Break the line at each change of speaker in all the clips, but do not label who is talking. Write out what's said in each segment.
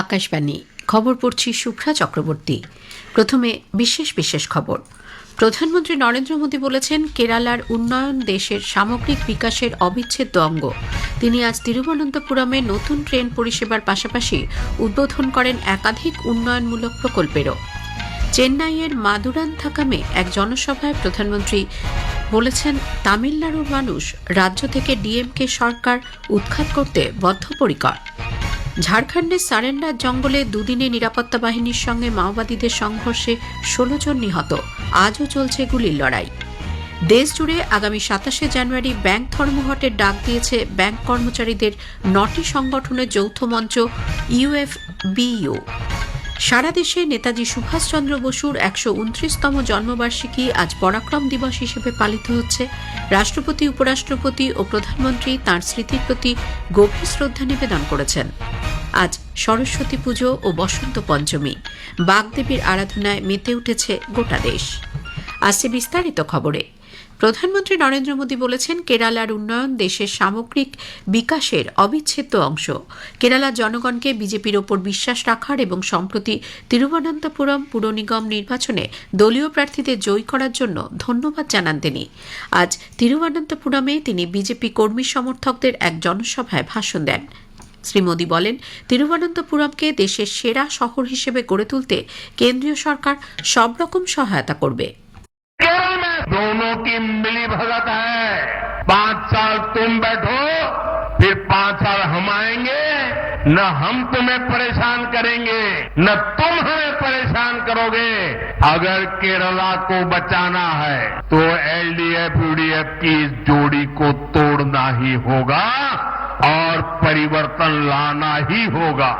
আকাশবাণী। খবর পড়ছি শুভ্রা চক্রবর্তী। প্রথমে বিশেষ বিশেষ খবর। প্রধানমন্ত্রী নরেন্দ্র মোদী বলেছেন, কেরালার উন্নয়ন দেশের সামগ্রিক বিকাশের অবিচ্ছেদ্য অঙ্গ। তিনি আজ তিরুবনন্তপুরমে নতুন ট্রেন পরিষেবার পাশাপাশি উদ্বোধন করেন একাধিক উন্নয়নমূলক প্রকল্পেরও। চেন্নাইয়ের মাদুরান থাকামে এক জনসভায় প্রধানমন্ত্রী বলেছেন, তামিলনাড়ুর মানুষ রাজ্য থেকে ডিএমকে সরকার উৎখাত করতে বদ্ধপরিকর। ঝাড়খণ্ডের সারেন্ডার জঙ্গলে দুদিনে নিরাপত্তা বাহিনীর সঙ্গে মাওবাদীদের সংঘর্ষে ষোলো জন নিহত। আজও চলছে গুলির লড়াই। দেশ জুড়ে আগামী সাতাশে জানুয়ারি ব্যাংক ধর্মঘটের ডাক দিয়েছে ব্যাংক কর্মচারীদের। নটি সংগঠনের যৌথ মঞ্চ ইউএফবিইউ। সারা দেশে নেতাজি সুভাষচন্দ্র বসুর একশো উনত্রিশতম জন্মবার্ষিকী আজ পরাক্রম দিবস হিসেবে পালিত হচ্ছে। রাষ্ট্রপতি, উপরাষ্ট্রপতি ও প্রধানমন্ত্রী তাঁর স্মৃতির প্রতি গভীর শ্রদ্ধা নিবেদন করেছেন। আজ সরস্বতী পুজো ও বসন্ত পঞ্চমী। বাগদেবীর আরাধনায় মেতে উঠেছে গোটা দেশ। আসছে বিস্তারিত খবরে। প্রধানমন্ত্রী নরেন্দ্র মোদী বলেছেন, কেরালার উন্নয়ন দেশের সামগ্রিক বিকাশের অবিচ্ছেদ্য অংশ। কেরালার জনগণকে বিজেপির ওপর বিশ্বাস রাখার এবং সম্প্রতি তিরুবনন্তপুরম পুর নিগম নির্বাচনে দলীয় প্রার্থীদের জয় করার জন্য ধন্যবাদ জানান তিনি। আজ তিরুবনন্তপুরমে তিনি বিজেপি কর্মী সমর্থকদের এক জনসভায় ভাষণ দেন। শ্রী মোদী বলেন, তিরুবনন্তপুরমকে দেশের সেরা শহর হিসেবে গড়ে তুলতে কেন্দ্রীয় সরকার সব রকম সহায়তা করবে।
दोनों की मिली भगत है। पाँच साल तुम बैठो, फिर पाँच साल हम आएँगे। न हम तुम्हें परेशान करेंगे, न तुम हमें परेशान करोगे। अगर केरला को बचाना है तो एलडीएफ, यूडीएफ की इस जोड़ी को तोड़ना ही होगा और परिवर्तन लाना ही होगा।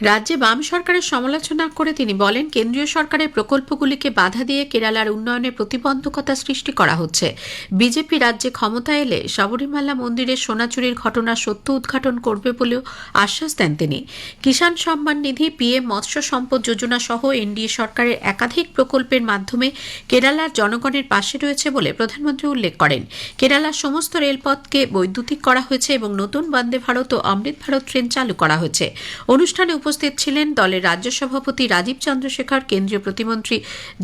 রাজ্যে বাম সরকারের সমালোচনা করে তিনি বলেন, কেন্দ্রীয় সরকারের প্রকল্পগুলিকে বাধা দিয়ে কেরালার উন্নয়নে প্রতিবন্ধকতা সৃষ্টি করা হচ্ছে। বিজেপি রাজ্যে ক্ষমতা এলে শবরীমালা মন্দিরের সোনাচুরির ঘটনা সত্য উদ্ঘাটন করবে বলেও আশ্বাস দেন তিনি। কিষাণ সম্মান নিধি, পিএম মৎস্য সম্পদ যোজনা সহ এনডিএ সরকারের একাধিক প্রকল্পের মাধ্যমে কেরালার জনগণের পাশে রয়েছে বলে প্রধানমন্ত্রী উল্লেখ করেন। কেরালার সমস্ত রেলপথকে বৈদ্যুতিক করা হয়েছে এবং নতুন বন্দে ভারত ও অমৃত ভারত ট্রেন চালু করা হয়েছে। অনুষ্ঠানে উপস্থিত ছিলেন দলের রাজ্য সভাপতি রাজীব চন্দ্রশেখর, কেন্দ্রীয় প্রতিমন্ত্রী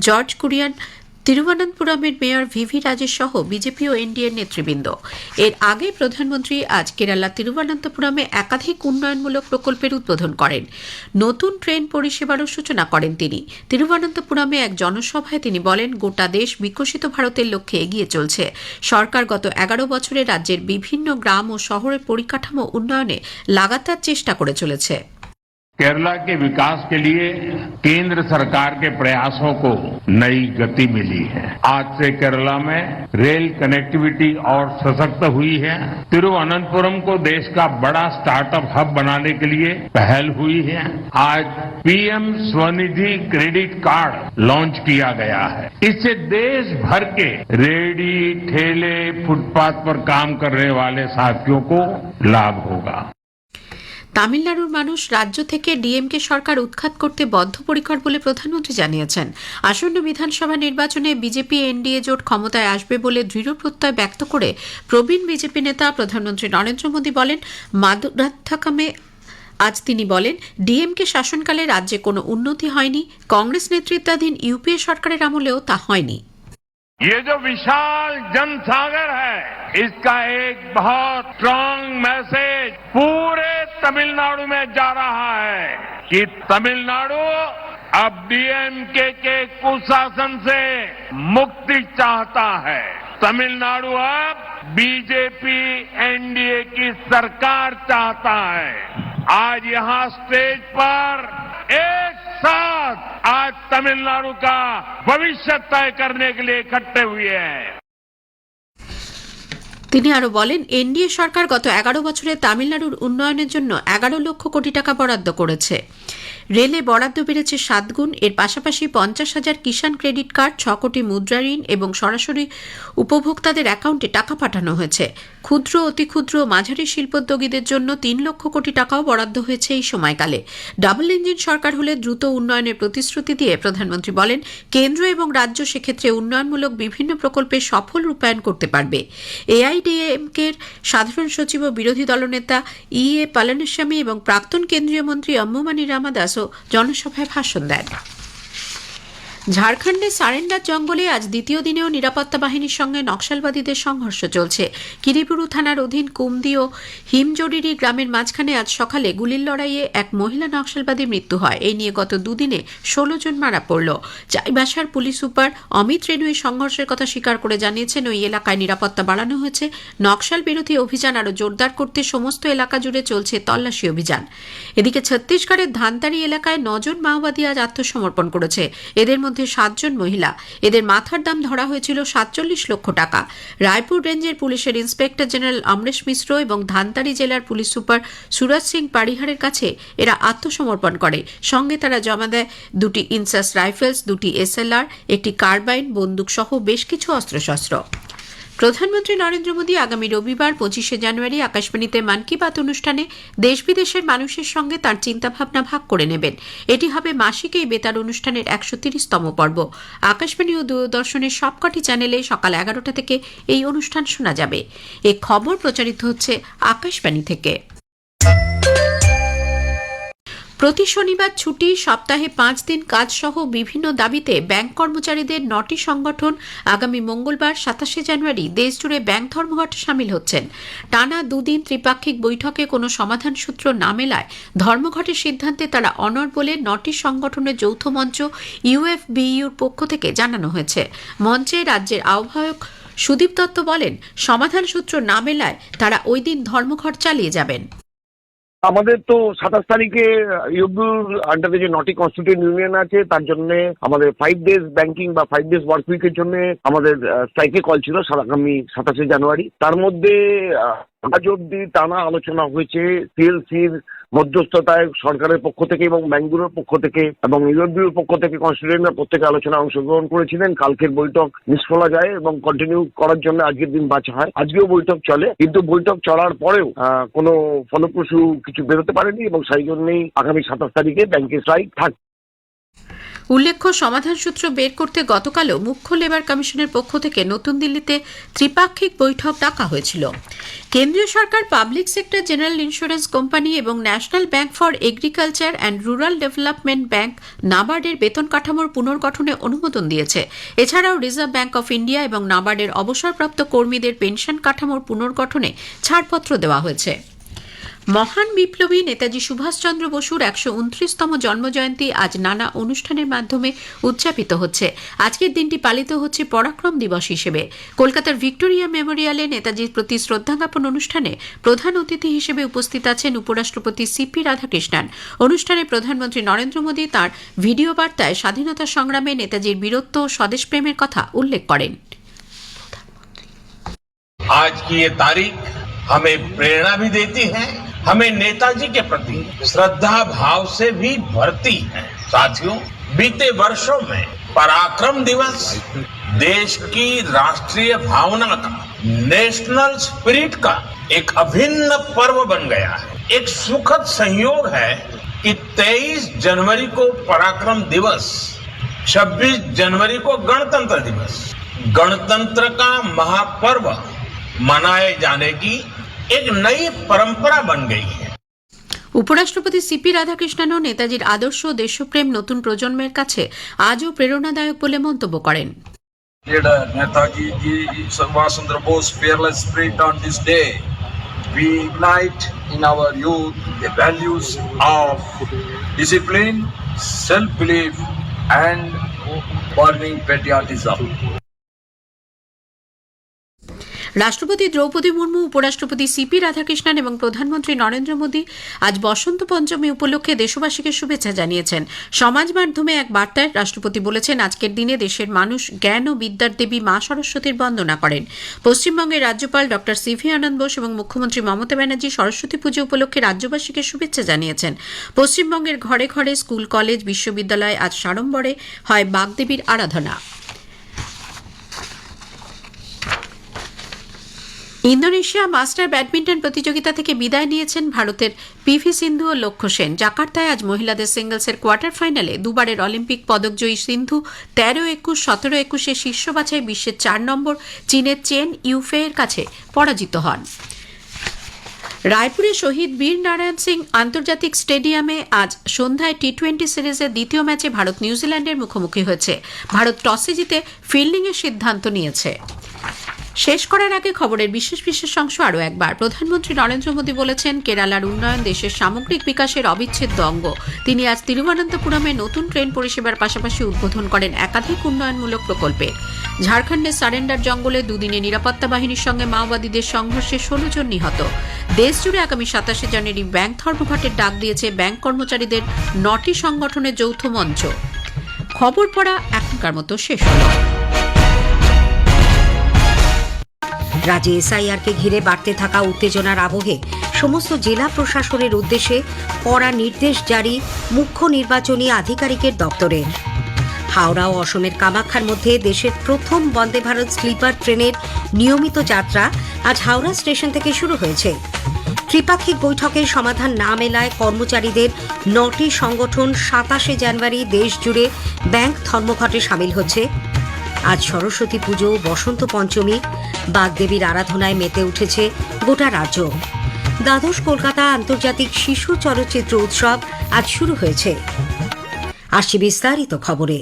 জর্জ কুরিয়ান, তিরুবনন্তপুরমের মেয়র ভিভি রাজেশ সহ বিজেপি ও এনডিএর নেতৃবৃন্দ। এর আগে প্রধানমন্ত্রী আজ কেরালা তিরুবনন্তপুরমে একাধিক উন্নয়নমূলক প্রকল্পের উদ্বোধন করেন। নতুন ট্রেন পরিষেবারও সূচনা করেন তিনি। তিরুবনন্তপুরমে এক জনসভায় তিনি বলেন, গোটা দেশ বিকশিত ভারতের লক্ষ্যে এগিয়ে চলছে। সরকার গত এগারো বছরে রাজ্যের বিভিন্ন গ্রাম ও শহরের পরিকাঠামো উন্নয়নে লাগাতার চেষ্টা করে চলেছে।
केरला के विकास के लिए केंद्र सरकार के प्रयासों को नई गति मिली है। आज से केरला में रेल कनेक्टिविटी और सशक्त हुई है। तिरुवनंतपुरम को देश का बड़ा स्टार्टअप हब बनाने के लिए पहल हुई है। आज PM Svanidhi credit card launch किया गया है। इससे देश भर के रेडी, ठेले, फुटपाथ पर काम करने वाले साथियों को लाभ होगा।
তামিলনাড়ুর মানুষ রাজ্য থেকে ডিএমকে সরকার উৎখাত করতে বদ্ধপরিকর বলে প্রধানমন্ত্রী জানিয়েছেন। আসন্ন বিধানসভা নির্বাচনে বিজেপি এনডিএ জোট ক্ষমতায় আসবে বলে দৃঢ় প্রত্যয় ব্যক্ত করে প্রবীণ বিজেপি নেতা প্রধানমন্ত্রী নরেন্দ্র মোদী বলেন মাদুরাথাকামে আজ তিনি বলেন, ডিএমকে শাসনকালে রাজ্যে কোনো উন্নতি হয়নি। কংগ্রেস নেতৃত্বাধীন ইউপিএ সরকারের আমলেও তা হয়নি।
ये जो विशाल जनसागर है, इसका एक बहुत स्ट्रांग मैसेज पूरे तमिलनाडु में जा रहा है कि तमिलनाडु अब डीएमके के कुशासन से मुक्ति चाहता है। तमिलनाडु अब बीजेपी एनडीए की सरकार चाहता है आज यहाँ स्टेज पर एक साथ आज तमिलनाडु का भविष्य तय करने के लिए इकट्ठे हुए हैं
তিনি আরো বলেন এনডিএ সরকার গত এগারো বছরে তামিলনাড়ুর উন্নয়নের জন্য এগারো লক্ষ কোটি টাকা বরাদ্দ করেছে রেলে বরাদ্দ বেড়েছে সাতগুণ এর পাশাপাশি পঞ্চাশ হাজার কিষাণ ক্রেডিট কার্ড, ছ কোটি মুদ্রা ঋণ এবং সরাসরি উপভোক্তাদের অ্যাকাউন্টে টাকা পাঠানো হয়েছে। ক্ষুদ্র অতি ক্ষুদ্র মাঝারি শিল্পোদ্যোগীদের জন্য তিন লক্ষ কোটি টাকাও বরাদ্দ হয়েছে এই সময়কালে। ডাবল ইঞ্জিন সরকার হলে দ্রুত উন্নয়নের প্রতিশ্রুতি দিয়ে প্রধানমন্ত্রী বলেন, কেন্দ্র এবং রাজ্য সেক্ষেত্রে উন্নয়নমূলক বিভিন্ন প্রকল্পে সফল রূপায়ণ করতে পারবে। এআইডিএমকের সাধারণ সচিব ও বিরোধী দলনেতা ই এ পালানিস্বামী এবং প্রাক্তন কেন্দ্রীয় মন্ত্রী অম্মুমানি রামাদাসও জনসভায় ভাষণ দেন। ঝাড়খণ্ডের সারেন্ডার জঙ্গলে আজ দ্বিতীয় দিনেও নিরাপত্তা বাহিনীর সঙ্গে নকশালবাদীদের সংঘর্ষ চলছে। কিরিপুরু থানার অধীন কুমদি ও হিমজডিরি গ্রামের মাঝখানে আজ সকালে গুলির লড়াইয়ে এক মহিলা নকশালবাদীর মৃত্যু হয়। এই নিয়ে গত দুদিনে ষোলো জন মারা পড়ল। চাইবাসার পুলিশ সুপার অমিত রেণু এই সংঘর্ষের কথা স্বীকার করে জানিয়েছেন, ওই এলাকায় নিরাপত্তা বাড়ানো হয়েছে। নকশাল বিরোধী অভিযান আরও জোরদার করতে সমস্ত এলাকা জুড়ে চলছে তল্লাশি অভিযান। এদিকে ছত্তিশগড়ের ধানতারি এলাকায় নজন মাওবাদী আজ আত্মসমর্পণ করেছে। এদের মধ্যে সাতজন মহিলা। এদের মাথার দাম ধরা হয়েছিল সাতচল্লিশ লক্ষ টাকা। রায়পুর রেঞ্জের পুলিশের ইন্সপেক্টর জেনারেল অমরেশ মিশ্র এবং ধানতারি জেলার পুলিশ সুপার সুরজ সিং পারিহারের কাছে এরা আত্মসমর্পণ করে। সঙ্গে তারা জমা দেয় দুটি ইনসাস রাইফেলস, দুটি এসএলআর, একটি কার্বাইন বন্দুক সহ বেশ কিছু অস্ত্রশস্ত্র। প্রধানমন্ত্রী নরেন্দ্র মোদী আগামী রবিবার পঁচিশে জানুয়ারি আকাশবাণীতে মন কি বাত অনুষ্ঠানে দেশ বিদেশের মানুষের সঙ্গে তার চিন্তাভাবনা ভাগ করে নেবেন। এটি হবে মাসিক এই বেতার অনুষ্ঠানের একশো তিরিশতম পর্ব। আকাশবাণী ও দূরদর্শনের সবকটি চ্যানেলে সকাল এগারোটা থেকে এই অনুষ্ঠান শোনা যাবে। এ খবর প্রচারিত হচ্ছে আকাশবাণী থেকে। প্রতি শনিবার ছুটি, সপ্তাহে পাঁচ দিন কাজ সহ বিভিন্ন দাবিতে ব্যাংক কর্মচারীদের নটি সংগঠন আগামী মঙ্গলবার, সাতাশে জানুয়ারি দেশজুড়ে ব্যাংক ধর্মঘটে সামিল হচ্ছেন। টানা দুদিন ত্রিপাক্ষিক বৈঠকে কোনো সমাধান সূত্র না মেলায় ধর্মঘটের সিদ্ধান্তে তারা অনর বলে নটি সংগঠনের যৌথ মঞ্চ ইউএফবিইউর পক্ষ থেকে জানানো হয়েছে। মঞ্চে রাজ্যের আহ্বায়ক সুদীপ দত্ত বলেন সমাধান সূত্র না মেলায় তারা ওই দিন ধর্মঘট চালিয়ে যাবেন।
আমাদের তো সাতাশ তারিখে ইউবিউর আন্ডারে যে নটি কনস্টিটিউট ইউনিয়ন আছে, তার জন্য আমাদের ফাইভ ডেজ ব্যাংকিং বা ফাইভ ডেজ ওয়ার্ক উইকের জন্য আমাদের স্ট্রাইকে কল ছিল আগামী সাতাশে জানুয়ারি। তার মধ্যে আজ অব্দি টানা আলোচনা হয়েছে সিএলসির মধ্যস্থতায় সরকারের পক্ষ থেকে এবং ব্যাংকগুলোর পক্ষ থেকে এবং ইউরোপীয় পক্ষ থেকে কনস্টিটিউন্টরা প্রত্যেকে আলোচনা অংশগ্রহণ করেছিলেন। কালকের বৈঠক নিষ্ফলা যায় এবং কন্টিনিউ করার জন্য আজকের দিন বাঁচা হয়। আজকেও বৈঠক চলে, কিন্তু বৈঠক চলার পরেও কোনো ফলপ্রসূ কিছু বেরোতে পারেনি এবং সেই জন্যই আগামী সাতাশ তারিখে ব্যাংকের স্ট্রাইক থাক
উল্লেখ্য, সমাধান সূত্র বের করতে গতকালও মুখ্য লেবার কমিশনের পক্ষ থেকে নতুন দিল্লিতে ত্রিপাক্ষিক বৈঠক ডাকা হয়েছিল। কেন্দ্রীয় সরকার, public sector, general insurance company এবং national bank for agriculture and rural development bank নাবার্ডের বেতন কাঠামোর পুনর্গঠনে অনুমোদন দিয়েছে। এছাড়াও রিজার্ভ ব্যাংক অফ ইন্ডিয়া এবং নাবার্ডের অবসরপ্রাপ্ত কর্মীদের পেনশন কাঠামোর পুনর্গঠনে ছাড়পত্র দেওয়া হয়েছে। মহান বিপ্লবী নেতাজি সুভাষচন্দ্র বসুর একশো উনত্রিশতম জন্মজয়ন্তী আজ নানা অনুষ্ঠানের মাধ্যমে উদযাপিত হচ্ছে। আজকের দিনটি পালিত হচ্ছে পরাক্রম দিবস হিসেবে। কলকাতার ভিক্টোরিয়া মেমোরিয়ালে নেতাজির প্রতি শ্রদ্ধা জ্ঞাপন অনুষ্ঠানে প্রধান অতিথি হিসেবে উপস্থিত আছেন উপরাষ্ট্রপতি সিপি রাধাকৃষ্ণন। অনুষ্ঠানে প্রধানমন্ত্রী নরেন্দ্র মোদী তাঁর ভিডিও বার্তায় স্বাধীনতা সংগ্রামে নেতাজির বীরত্ব ও স্বদেশপ্রেমের কথা উল্লেখ করেন।
আজ কি তারিখ? हमें प्रेरणा भी देती है, हमें नेताजी के प्रति श्रद्धा भाव से भी भरती है। साथियों, बीते वर्षों में पराक्रम दिवस देश की राष्ट्रीय भावना का, नेशनल स्पिरिट का एक अभिन्न पर्व बन गया है। एक सुखद संयोग है कि 23 जनवरी को पराक्रम दिवस 26 जनवरी को गणतंत्र दिवस। गणतंत्र का महापर्व मनाए जाने की एक नई परंपरा बन गई है
উপরাষ্ট্রপতি সিপি রাধাকৃষ্ণনও নেতাজির আদর্শ ও দেশপ্রেম নতুন প্রজন্মের কাছে আজও প্রেরণাদায়ক বলে মন্তব্য করেন
leader Netaji Ji Subhash Chandra Bose fearless spirit on this day. We ignite in our youth the values of discipline, self-belief, and burning patriotism.
রাষ্ট্রপতি দ্রৌপদী মুর্মু, উপরাষ্ট্রপতি সিপি রাধাকৃষ্ণন এবং প্রধানমন্ত্রী নরেন্দ্র মোদী আজ বসন্ত পঞ্চমী উপলক্ষে দেশবাসীকে শুভেচ্ছা জানিয়েছেন। সমাজ মাধ্যমে এক বার্তায় রাষ্ট্রপতি বলেছেন, আজকের দিনে দেশের মানুষ জ্ঞান ও বিদ্যার দেবী মা সরস্বতীর বন্দনা করেন। পশ্চিমবঙ্গের রাজ্যপাল ডক্টর সিভি আনন্দ বোস এবং মুখ্যমন্ত্রী মমতা ব্যানার্জি সরস্বতী পুজো উপলক্ষে রাজ্যবাসীকে শুভেচ্ছা জানিয়েছেন। পশ্চিমবঙ্গের ঘরে ঘরে স্কুল, কলেজ, বিশ্ববিদ্যালয় আজ সাড়ম্বরে হয় বাগদেবীর আরাধনা। ইন্দোনেশিয়া মাস্টার ব্যাডমিন্টন প্রতিযোগিতা থেকে বিদায় নিয়েছেন ভারতের পিভি সিন্ধু ও লক্ষ্য সেন। জাকার্তায় আজ মহিলাদের সিঙ্গলসের কোয়ার্টার ফাইনালে দুবারের অলিম্পিক পদকজয়ী সিন্ধু তেরো একুশ, সতেরো একুশে শীর্ষ বাছাই বিশ্বের চার নম্বর চীনের চেন ইউফে এর কাছে পরাজিত হন। রায়পুরে শহীদ বীর নারায়ণ সিং আন্তর্জাতিক স্টেডিয়ামে আজ সন্ধ্যায় টি টোয়েন্টি সিরিজের দ্বিতীয় ম্যাচে ভারত নিউজিল্যান্ডের মুখোমুখি হয়েছে। ভারত টসে জিতে ফিল্ডিংয়ের সিদ্ধান্ত নিয়েছে। শেষ করার আগে খবরের বিশেষ বিশেষ অংশ আরও একবার। প্রধানমন্ত্রী নরেন্দ্র মোদী বলেছেন, কেরালার উন্নয়ন দেশের সামগ্রিক বিকাশের অবিচ্ছেদ্য অঙ্গ। তিনি আজ তিরুবনন্তপুরমে নতুন ট্রেন পরিষেবার পাশাপাশি উদ্বোধন করেন একাধিক উন্নয়নমূলক প্রকল্পে। ঝাড়খণ্ডের সারেন্ডার জঙ্গলে দুদিনে নিরাপত্তা বাহিনীর সঙ্গে মাওবাদীদের সংঘর্ষে ষোলো জন নিহত। দেশজুড়ে আগামী সাতাশে জানুয়ারি ব্যাংক ধর্মঘটের ডাক দিয়েছে ব্যাংক কর্মচারীদের। নটি সংগঠনের যৌথ মঞ্চ। খবর পড়া এখনকার মতো শেষ হলো।
রাজ্যে এসআইআরকে ঘিরে বাড়তে থাকা উত্তেজনার আবহে সমস্ত জেলা প্রশাসনের উদ্দেশ্যে কড়া নির্দেশ জারি মুখ্য নির্বাচনী আধিকারিকের দপ্তরের হাওড়া ও অসমের কামাখ্যার মধ্যে দেশের প্রথম বন্দে ভারত স্লিপার ট্রেনের নিয়মিত যাত্রা আজ হাওড়া স্টেশন থেকে শুরু হয়েছে। ত্রিপাক্ষিক বৈঠকের সমাধান না মেলায় কর্মচারীদের নটি সংগঠন সাতাশে জানুয়ারি দেশ জুড়ে ব্যাংক ধর্মঘটে সামিল হচ্ছে। আজ সরস্বতী পুজো, বসন্ত পঞ্চমী, বাগদেবীর আরাধনায় মেতে উঠেছে গোটা রাজ্য। দ্বাদশ কলকাতা আন্তর্জাতিক শিশু চলচ্চিত্র উৎসব আজ শুরু হয়েছে। আসছি বিস্তারিত খবরে।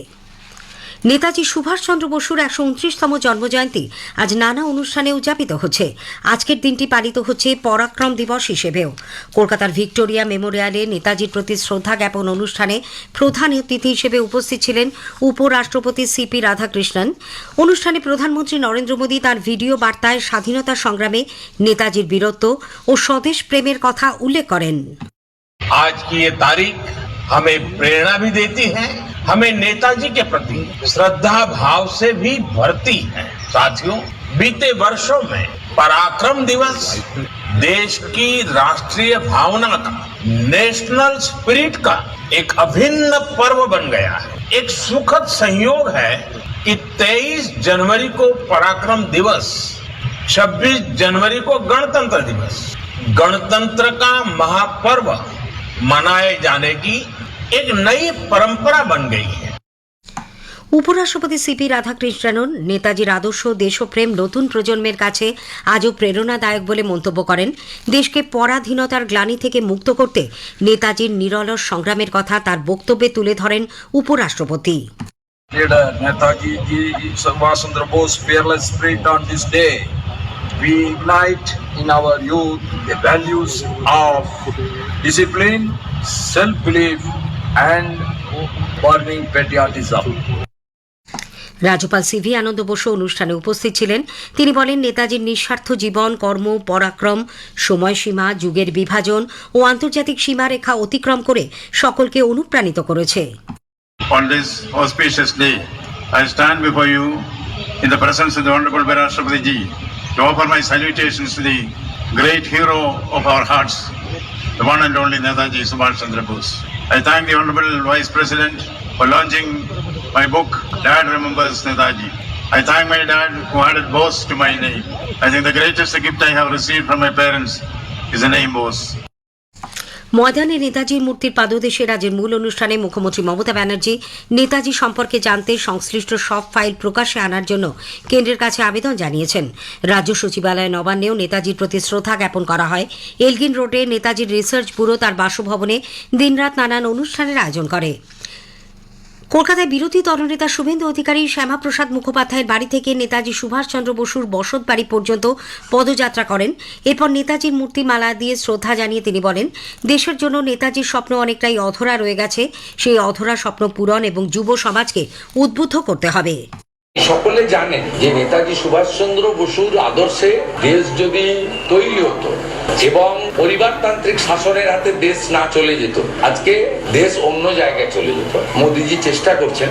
নেতাজি সুভাষচন্দ্র বসুর একশো উনত্রিশতম জন্মজয়ন্তী আজ নানা অনুষ্ঠানে উদযাপিত হচ্ছে। আজকের দিনটি পালিত হচ্ছে পরাক্রম দিবস হিসেবেও। কলকাতার ভিক্টোরিয়া মেমোরিয়ালে নেতাজির প্রতি শ্রদ্ধা জ্ঞাপন অনুষ্ঠানে প্রধান অতিথি হিসেবে উপস্থিত ছিলেন উপরাষ্ট্রপতি সিপি রাধাকৃষ্ণন। অনুষ্ঠানে প্রধানমন্ত্রী নরেন্দ্র মোদী তার ভিডিও বার্তায় স্বাধীনতা সংগ্রামে নেতাজির বীরত্ব ও স্বদেশ প্রেমের কথা উল্লেখ করেন।
আজ কি তারিখ? हमें प्रेरणा भी देती है, हमें नेताजी के प्रति श्रद्धा भाव से भी भरती है। साथियों, बीते वर्षों में पराक्रम दिवस देश की राष्ट्रीय भावना का, नेशनल स्पिरिट का एक अभिन्न पर्व बन गया है। एक सुखद संयोग है कि 23 जनवरी को पराक्रम दिवस 26 जनवरी को गणतंत्र दिवस। गणतंत्र का महापर्व मनाए जाने की एक नई परंपरा बन गई है
উপরাষ্ট্রপতি সিপি রাধাকৃষ্ণন নেতাজির আদর্শ দেশপ্রেম নতুন প্রজন্মের কাছে আজও প্রেরণাদায়ক বলে মন্তব্য করেন দেশকে পরাধীনতার গ্লানি থেকে মুক্ত করতে নেতাজির নিরলস সংগ্রামের কথা তার বক্তব্যে তুলে ধরেন উপরাষ্ট্রপতি
Leader We ignite in our youth the values of discipline, self-belief, and burning patriotism.
রাজ্যপাল সিভি আনন্দ বসু অনুষ্ঠানে উপস্থিত ছিলেন তিনি বলেন নেতাজির নিঃস্বার্থ জীবন কর্ম পরাক্রম সময়সীমা যুগের বিভাজন ও আন্তর্জাতিক সীমারেখা অতিক্রম করে সকলকে অনুপ্রাণিত করেছে
On this auspicious day, I stand before you in the presence of the Honorable Virashtrapati Ji to offer my salutations to the great hero of our hearts, the one and only Netaji Subhash Chandra Bose. I thank the Honorable Vice President for launching my book, Dad Remembers Netaji. I thank my dad who added Bose to my name. I think the greatest gift I have received from my parents is the name Bose.
ময়দানে নেতাজির মূর্তির পাদদেশে রাজ্যের মূল অনুষ্ঠানে মুখ্যমন্ত্রী মমতা ব্যানার্জি নেতাজি সম্পর্কে জানতে সংশ্লিষ্ট সব ফাইল প্রকাশে আনার জন্য কেন্দ্রের কাছে আবেদন জানিয়েছেন। রাজ্য সচিবালয় নবান্নেও নেতাজির প্রতি শ্রদ্ধা জ্ঞাপন করা হয়। এলগিন রোডে নেতাজির রিসার্চ ব্যুরো তার বাসভবনে দিনরাত নানান অনুষ্ঠানের আয়োজন করে। কলকাতায় বিরোধী দলনেতা শুভেন্দু অধিকারী শ্যামাপ্রসাদ মুখোপাধ্যায়ের বাড়ি থেকে নেতাজি সুভাষচন্দ্র বসুর বসত বাড়ি পর্যন্ত পদযাত্রা করেন। এরপর নেতাজির মূর্তি মালা দিয়ে শ্রদ্ধা জানিয়ে তিনি বলেন, দেশের জন্য নেতাজির স্বপ্ন অনেকটাই অধরা রয়ে গেছে। সেই অধরা স্বপ্ন পূরণ এবং যুব সমাজকে উদ্বুদ্ধ করতে হবে।
সকলে জানে যে নেতাজি সুভাষ চন্দ্র বসুর আদর্শে দেশ যদি তৈরি হতো এবং পরিবারতান্ত্রিক শাসনের হাতে দেশ না চলে যেত, আজকে দেশ অন্য জায়গায় চলে যেত। মোদিজি চেষ্টা করছেন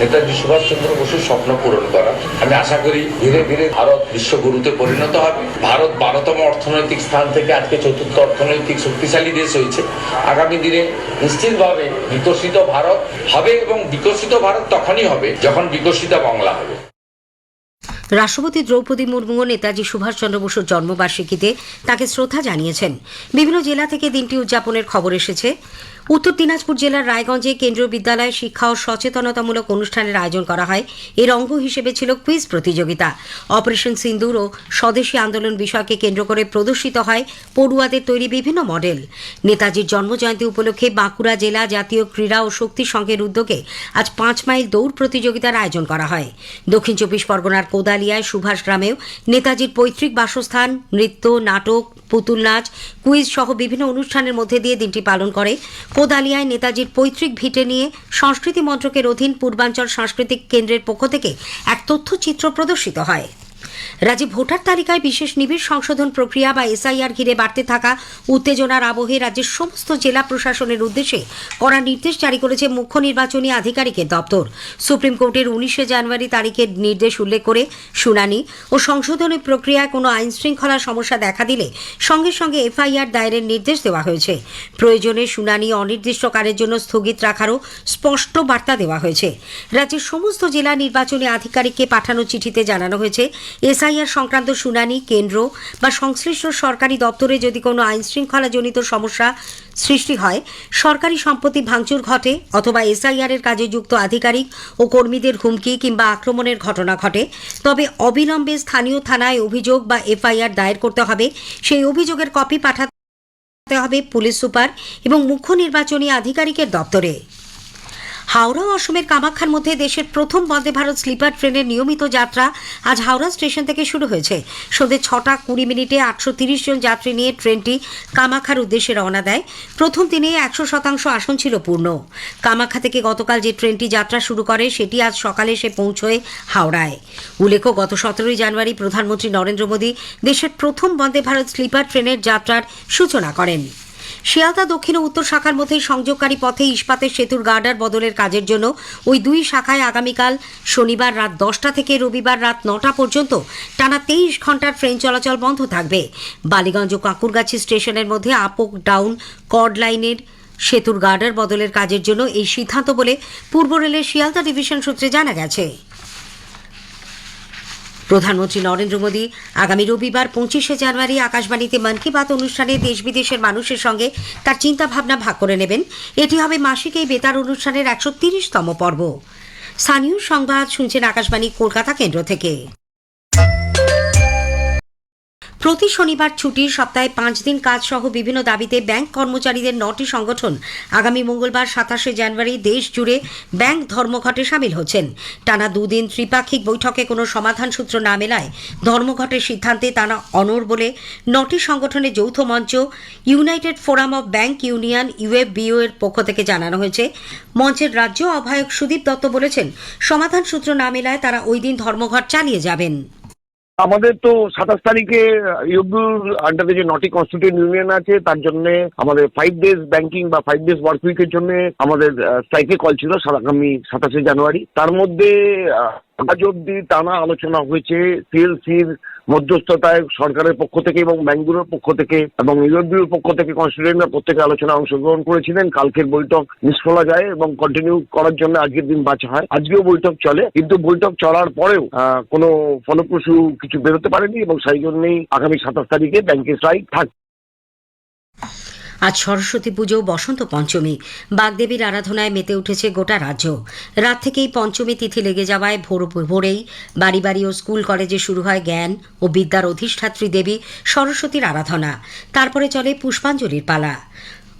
নেতাজি সুভাষচন্দ্র বসুর স্বপ্ন পূরণ করা। আমি আশা করি ধীরে ধীরে ভারত বিশ্বগুরুতে পরিণত হবে। ভারত বারোতম অর্থনৈতিক স্থান থেকে আজকে চতুর্থ অর্থনৈতিক শক্তিশালী দেশ হয়েছে। আগামী দিনে নিশ্চিতভাবে বিকশিত ভারত হবে এবং বিকশিত ভারত তখনই হবে যখন বিকশিত বাংলা হবে।
রাষ্ট্রপতি দ্রৌপদী মুর্মুও নেতাজি সুভাষচন্দ্র বসুর জন্মবার্ষিকীতে তাকে শ্রদ্ধা জানিয়েছেন। বিভিন্ন জেলা থেকে দিনটি উদযাপনের খবর এসেছে। উত্তর দিনাজপুর জেলার রায়গঞ্জে কেন্দ্রীয় বিদ্যালয়ে শিক্ষা ও সচেতনতামূলক অনুষ্ঠানের আয়োজন করা হয়। এর অঙ্গ হিসেবে ছিল কুইজ প্রতিযোগিতা। অপারেশন সিন্দুর ও স্বদেশী আন্দোলন বিষয়কে কেন্দ্র করে প্রদর্শিত হয় পড়ুয়াদের তৈরি বিভিন্ন মডেল। নেতাজির জন্মজয়ন্তী উপলক্ষে বাঁকুড়া জেলা জাতীয় ক্রীড়া ও শক্তি সংঘের উদ্যোগে আজ পাঁচ মাইল দৌড় প্রতিযোগিতার আয়োজন করা হয়। দক্ষিণ চব্বিশ পরগনার কোদালিয়ায় সুভাষ গ্রামেও নেতাজির পৈতৃক বাসস্থান, নৃত্য, নাটক পুতুল নাচ কুইজ সহ বিভিন্ন অনুষ্ঠানের মধ্যে দিয়ে দিনটি পালন করে। কোদালিয়ায় নেতাজির পৈতৃক ভিটে নিয়ে সংস্কৃতি মন্ত্রকের অধীন পূর্বাঞ্চল সাংস্কৃতিক কেন্দ্রের পক্ষ থেকে এক তথ্যচিত্র প্রদর্শিত হয়। রাজ্যে ভোটার তালিকায় বিশেষ নিবিড় সংশোধন প্রক্রিয়া বা এসআইআর ঘিরে বাড়তে থাকা উত্তেজনার আবহে রাজ্যের সমস্ত জেলা প্রশাসনের উদ্দেশ্যে কড়া নির্দেশ জারি করেছে মুখ্য নির্বাচনী আধিকারিকের দপ্তর। সুপ্রিম কোর্টের উনিশে জানুয়ারি তারিখের নির্দেশ উল্লেখ করে শুনানি ও সংশোধনী প্রক্রিয়ায় কোনো আইন শৃঙ্খলা সমস্যা দেখা দিলে সঙ্গে সঙ্গে এফআইআর দায়েরের নির্দেশ দেওয়া হয়েছে। প্রয়োজনে শুনানি অনির্দিষ্টকালের জন্য স্থগিত রাখারও স্পষ্ট বার্তা দেওয়া হয়েছে। রাজ্যের সমস্ত জেলা নির্বাচনী আধিকারিককে পাঠানো চিঠিতে জানানো হয়েছে এসআইআর সংক্রান্ত শুনানি, কেন্দ্র বা সংশ্লিষ্ট সরকারি দপ্তরে যদি কোনো আইন শৃঙ্খলাজনিত সমস্যা সৃষ্টি হয়, সরকারি সম্পত্তি ভাঙচুর ঘটে অথবা এসআইআর এর কাজে যুক্ত আধিকারিক ও কর্মীদের হুমকি কিংবা আক্রমণের ঘটনা ঘটে, তবে অবিলম্বে স্থানীয় থানায় অভিযোগ বা এফআইআর দায়ের করতে হবে। সেই অভিযোগের কপি পাঠাতে হবে পুলিশ সুপার এবং মুখ্য নির্বাচনী আধিকারিকের দপ্তরে। হাওড়া ও অসমের কামাখ্যার মধ্যে দেশের প্রথম বন্দে ভারত স্লিপার ট্রেনের নিয়মিত যাত্রা আজ হাওড়া স্টেশন থেকে শুরু হয়েছে। সন্ধ্যে ছটা কুড়ি মিনিটে আটশো তিরিশ জন যাত্রী নিয়ে ট্রেনটি কামাখ্যার উদ্দেশ্যে রওনা দেয়। প্রথম দিনে একশো শতাংশ আসন ছিল পূর্ণ। কামাখ্যা থেকে গতকাল যে ট্রেনটি যাত্রা শুরু করে, সেটি আজ সকালে এসে পৌঁছয় হাওড়ায়। উল্লেখ্য, গত সতেরোই জানুয়ারি প্রধানমন্ত্রী নরেন্দ্র মোদী দেশের প্রথম বন্দে ভারত স্লিপার ট্রেনের যাত্রার সূচনা করেন। শিয়ালদা দক্ষিণ ও উত্তর শাখার মধ্যে সংযোগকারী পথে ইস্পাতের সেতুর গার্ডার বদলের কাজের জন্য ওই দুই শাখায় আগামীকাল শনিবার রাত দশটা থেকে রবিবার রাত নটা পর্যন্ত টানা তেইশ ঘণ্টার ট্রেন চলাচল বন্ধ থাকবে। বালিগঞ্জ ও কাকুরগাছি স্টেশনের মধ্যে আপক ডাউন কর্ড লাইনের সেতুর গার্ডার বদলের কাজের জন্য এই সিদ্ধান্ত বলে পূর্ব রেলের শিয়ালদা ডিভিশন সূত্রে জানা গেছে। প্রধানমন্ত্রী নরেন্দ্র মোদী আগামী রবিবার পঁচিশে জানুয়ারি আকাশবাণীতে মন কি বাত অনুষ্ঠানে দেশ বিদেশের মানুষের সঙ্গে তার চিন্তা ভাবনা ভাগ করে নেবেন। এটি হবে মাসিক এই বেতার অনুষ্ঠানের একশো তিরিশতম পর্ব। স্থানীয় সংবাদ শুনছেন আকাশবাণী কলকাতা কেন্দ্র থেকে। প্রতি শনিবার ছুটির সপ্তাহে পাঁচ দিন কাজ সহ বিভিন্ন দাবিতে ব্যাংক কর্মচারীদের নটি সংগঠন আগামী মঙ্গলবার সাতাশে জানুয়ারি দেশ জুড়ে ব্যাংক ধর্মঘটে সামিল হচ্ছেন। টানা দুদিন ত্রিপাক্ষিক বৈঠকে কোনো সমাধান সূত্র না মেলায় ধর্মঘটের সিদ্ধান্তে তারা অনর বলে নটি সংগঠনের যৌথ মঞ্চ united forum of bank union UFBU এর পক্ষ থেকে জানানো হয়েছে। মঞ্চের রাজ্য আহ্বায়ক সুদীপ দত্ত বলেছেন, সমাধান সূত্র না মেলায় তারা ওই দিন ধর্মঘট চালিয়ে যাবেন।
আমাদের তো সাতাশ তারিখে ইউবিউর আন্ডারে যে নটি কনস্টিটিউন্ট ইউনিয়ন আছে, তার জন্য আমাদের ফাইভ ডেজ ব্যাংকিং বা ফাইভ ডেজ ওয়ার্ক উইকের জন্য আমাদের স্ট্রাইকে কল ছিল আগামী সাতাশে জানুয়ারি। তার মধ্যে আজ অব্দি টানা আলোচনা হয়েছে সিএলসির মধ্যস্থতায় সরকারের পক্ষ থেকে এবং ব্যাংকগুলোর পক্ষ থেকে এবং ইউরোপীয় পক্ষ থেকে কনস্টিটিউন্টরা প্রত্যেকে আলোচনা অংশগ্রহণ করেছিলেন। কালকের বৈঠক নিষ্ফলা যায় এবং কন্টিনিউ করার জন্য আজকের দিন বাঁচা হয়। আজকেও বৈঠক চলে, কিন্তু বৈঠক চলার পরেও কোনো ফলপ্রসূ কিছু বেরোতে পারেনি এবং সেই জন্যই আগামী সাতাশ তারিখে ব্যাংকের স্ট্রাইক থাকবে
আজ সরস্বতী পুজো, বসন্ত পঞ্চমী। বাগদেবীর আরাধনায় মেতে উঠেছে গোটা রাজ্য। রাত থেকেই পঞ্চমী তিথি লেগে যাওয়ায় ভোর ভোরেই বাড়ি বাড়ি ও স্কুল কলেজে শুরু হয় জ্ঞান ও বিদ্যার অধিষ্ঠাত্রী দেবী সরস্বতীর আরাধনা। তারপরে চলে পুষ্পাঞ্জলির পালা।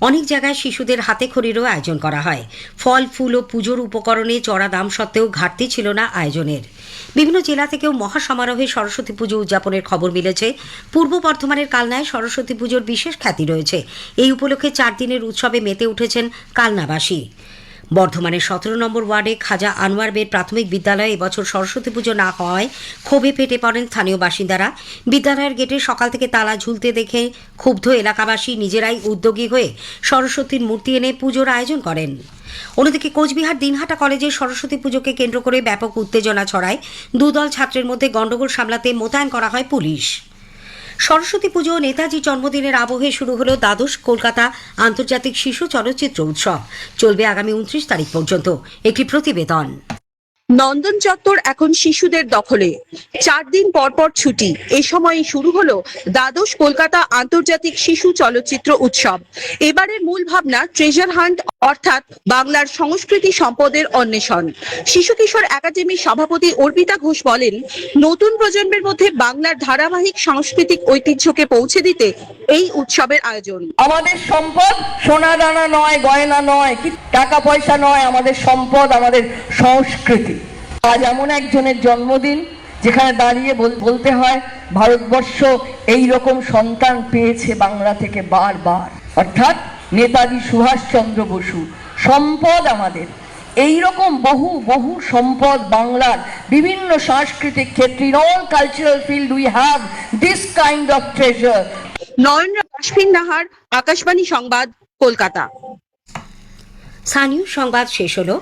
অনেক জায়গায় শিশুদের হাতে খড়িরও আয়োজন করা হয়। ফল, ফুল ও পুজোর উপকরণে চড়া দাম সত্ত্বেও ঘাটতি ছিল না আয়োজনের। বিভিন্ন জেলা থেকেও মহাসমারোহে সরস্বতী পুজো উদযাপনের খবর মিলেছে। পূর্ব বর্ধমানের কালনায় সরস্বতী পুজোর বিশেষ খ্যাতি রয়েছে। এই উপলক্ষে চার দিনের উৎসবে মেতে উঠেছেন কালনাবাসী। বর্ধমানের সতেরো নম্বর ওয়ার্ডে খাজা আনোয়ার বের প্রাথমিক বিদ্যালয়ে এবছর সরস্বতী পুজো না হওয়ায় ক্ষোভে ফেটে পড়েন স্থানীয় বাসিন্দারা। বিদ্যালয়ের গেটে সকাল থেকে তালা ঝুলতে দেখে ক্ষুব্ধ এলাকাবাসী নিজেরাই উদ্যোগী হয়ে সরস্বতীর মূর্তি এনে পুজোর আয়োজন করেন। অন্যদিকে কোচবিহার দিনহাটা কলেজে সরস্বতী পুজোকে কেন্দ্র করে ব্যাপক উত্তেজনা ছড়ায়। দুদল ছাত্রের মধ্যে গণ্ডগোল সামলাতে মোতায়েন করা হয় পুলিশ। সরস্বতী পুজো, নেতাজি জন্মদিনের আবহে শুরু হলো দ্বাদশ কলকাতা আন্তর্জাতিক শিশু চলচ্চিত্র উৎসব। চলবে আগামী উনত্রিশ তারিখ পর্যন্ত। একটি প্রতিবেদন।
নন্দন চত্বর এখন শিশুদের দখলে। চার দিন পর পর ছুটি। এ সময় শুরু হলো দ্বাদশ কলকাতা আন্তর্জাতিক শিশু চলচ্চিত্র উৎসব। এবারের মূল ভাবনা ট্রেজার হান্ট অর্থাৎ বাংলার সংস্কৃতি সম্পদের অন্বেষণ। শিশু কিশোর একাডেমির সভাপতি অর্পিতা ঘোষ বলেন, নতুন প্রজন্মের মধ্যে বাংলার ধারাবাহিক সাংস্কৃতিক ঐতিহ্যকে পৌঁছে দিতে এই উৎসবের আয়োজন।
আমাদের সম্পদ সোনা দানা নয়, গয়না নয় টাকা পয়সা নয়, আমাদের সম্পদ, আমাদের সংস্কৃতি। আজ এমন একজনের জন্মদিন, যেখানে দাঁড়িয়ে বল- বলতে হয়, ভারতবর্ষ এই রকম সন্তান পেয়েছে বাংলা থেকে বারবার। অর্থাৎ নেতাজি সুভাষচন্দ্র বসু সম্পদ আমাদের। এই রকম বহু বহু সম্পদ বাংলার বিভিন্ন সাংস্কৃতিক ক্ষেত্রে in all cultural field we have this kind of treasure
Narendra Ashwin Nahar Akashvani সংবাদ কলকাতা।
স্থানীয় সংবাদ শেষ হলো।